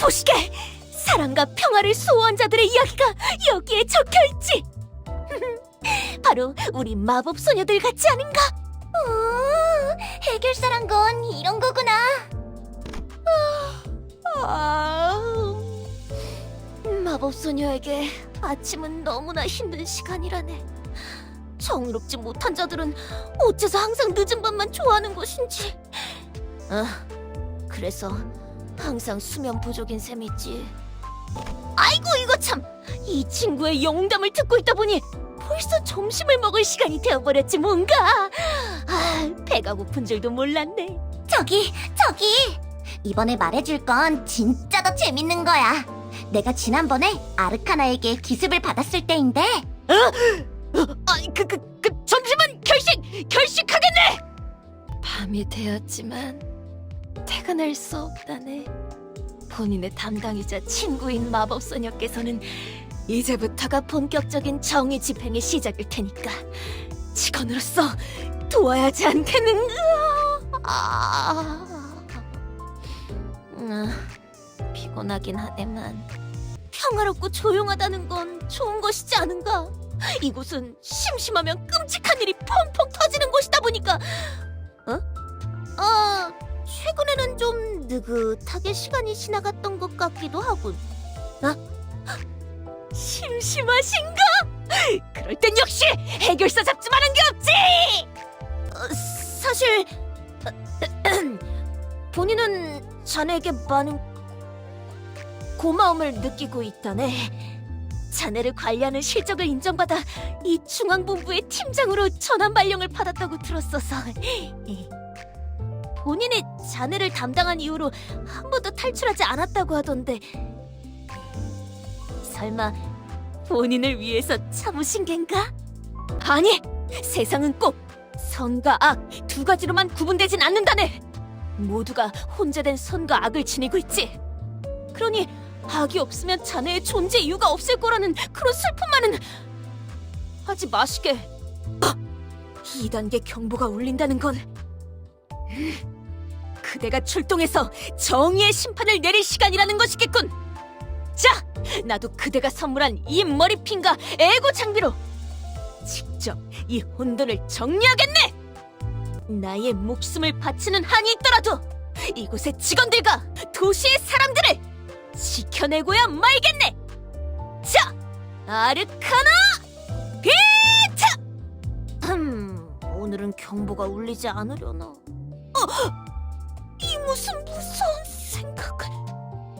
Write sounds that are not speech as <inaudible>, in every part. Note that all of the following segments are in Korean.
보시게! 사랑과 평화를 수호한 자들의 이야기가 여기에 적혀있지! <laughs> 바로 우리 마법 소녀들 같지 않은가? 오, 해결사란 건 이런 거구나. 아... 마법 소녀에게 아침은 너무나 힘든 시간이라네. 정의롭지 못한 자들은 어째서 항상 늦은 밤만 좋아하는 것인지. 아, 그래서 항상 수면 부족인 셈이지. 아이고 이거 참! 이 친구의 영담을 듣고 있다 보니 벌써 점심을 먹을 시간이 되어버렸지 뭔가. 아, 배가 고픈 줄도 몰랐네. 저기, 저기. 이번에 말해줄 건 진짜 더 재밌는 거야. 내가 지난번에 아르카나에게 기습을 받았을 때인데 아, 그, 그, 그, 잠시만 결식, 결식하겠네. 밤이 되었지만 퇴근할 수 없다네. 본인의 담당이자 친구인 마법소녀께서는 이제부터가 본격적인 정의 집행의 시작일 테니까 직원으로서 도와야지 않겠는가? 아, 음, 피곤하긴 하네만 평화롭고 조용하다는 건 좋은 것이지 않은가? 이곳은 심심하면 끔찍한 일이 펑펑 터지는 곳이다 보니까 어? 아 최근에는 좀 느긋하게 시간이 지나갔던 것 같기도 하군 아? 심심하신가? 그럴 땐 역시 해결사 잡지만한 게 없지 어, 사실 <clears throat> 본인은 자네에게 많은 고마움을 느끼고 있다네 자네를 관리하는 실적을 인정받아 이 중앙본부의 팀장으로 전환 발령을 받았다고 들었어서 <laughs> 본인이 자네를 담당한 이후로 한 번도 탈출하지 않았다고 하던데 설마 본인을 위해서 참으신 겐가? 아니 세상은 꼭 선과 악 두 가지로만 구분되진 않는다네 모두가 혼자된 선과 악을 지니고 있지 그러니 악이 없으면 자네의 존재 이유가 없을 거라는 그런 슬픔만은 하지 마시게. 아! 2단계 경보가 울린다는 건 음, 그대가 출동해서 정의의 심판을 내릴 시간이라는 것이겠군. 자, 나도 그대가 선물한 이 머리핀과 에고 장비로 직접 이 혼돈을 정리하겠네. 나의 목숨을 바치는 한이 있더라도 이곳의 직원들과 도시의 사람들을 지켜내고야 말겠네. 자, 아르카나 비트. 음, 오늘은 경보가 울리지 않으려나. 어, 이 무슨 무서운 생각을?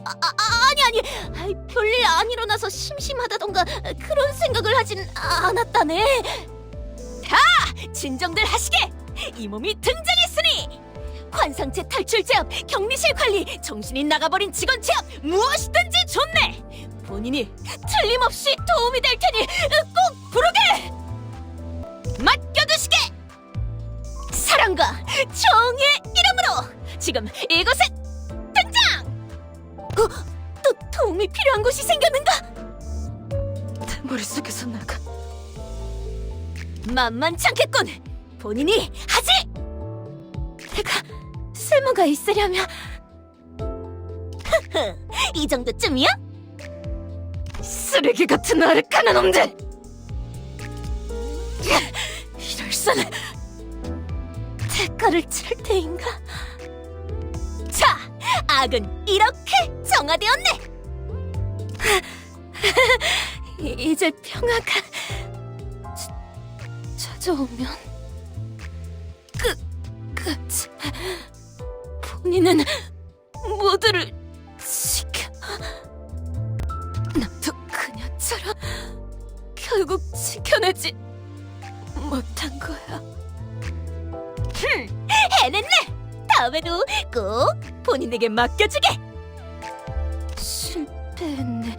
아, 아, 아, 아 니 아니, 아이, 별일 안 일어나서 심심하다던가 그런 생각을 하진 않았다네. 다 진정들 하시게. 이 몸이 등장했으니. 관상체 탈출 제압, 격리실 관리, 정신이 나가버린 직원 제압, 무엇이든지 좋네. 본인이 틀림없이 도움이 될 테니 꼭 부르게 맡겨두시게. 사랑과 정의 지금 이곳에 등장. 어, 또 도움이 필요한 곳이 생겼는가? 내 머릿속에서 나가. 만만치 않겠군. 본인이 하지. 내가 쓸모가 있으려면 <laughs> 이 정도쯤이야? 쓰레기 같은 아르카나 놈들! 이럴 수는 대가를 치를 때인가? 자, 악은 이렇게 정화되었네! 이- <laughs> 이제 평화가 자- 찾아오면 끝, 끝. 본인은 모두를 지켜. 나도 그녀처럼 결국 지켜내지 못한 거야. 흠, 해냈네. 다음에도 꼭 본인에게 맡겨주게. 실패했네.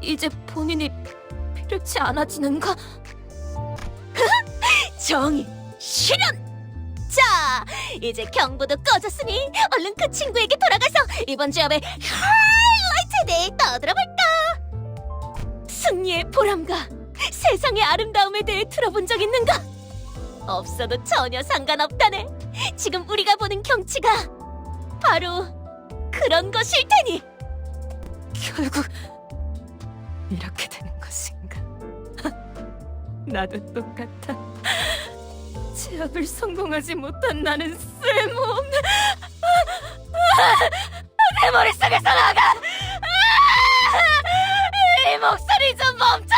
이제 본인이 필요치 않아지는가? <laughs> 정의, 실현. 자, 이제 경보도 꺼졌으니 얼른 그 친구에게 돌아가서 이번 주업의 하이라이트에 대해 떠들어볼까? 승리의 보람과 세상의 아름다움에 대해 들어본 적 있는가? 없어도 전혀 상관없다네. 지금 우리가 보는 경치가 바로 그런 것일 테니. 결국 이렇게 되는 것인가? <laughs> 나도 똑같아. 제압을 성공하지 못한 나는 쓸모없는 내 머릿속에서 나가! 이 목소리 좀 멈춰!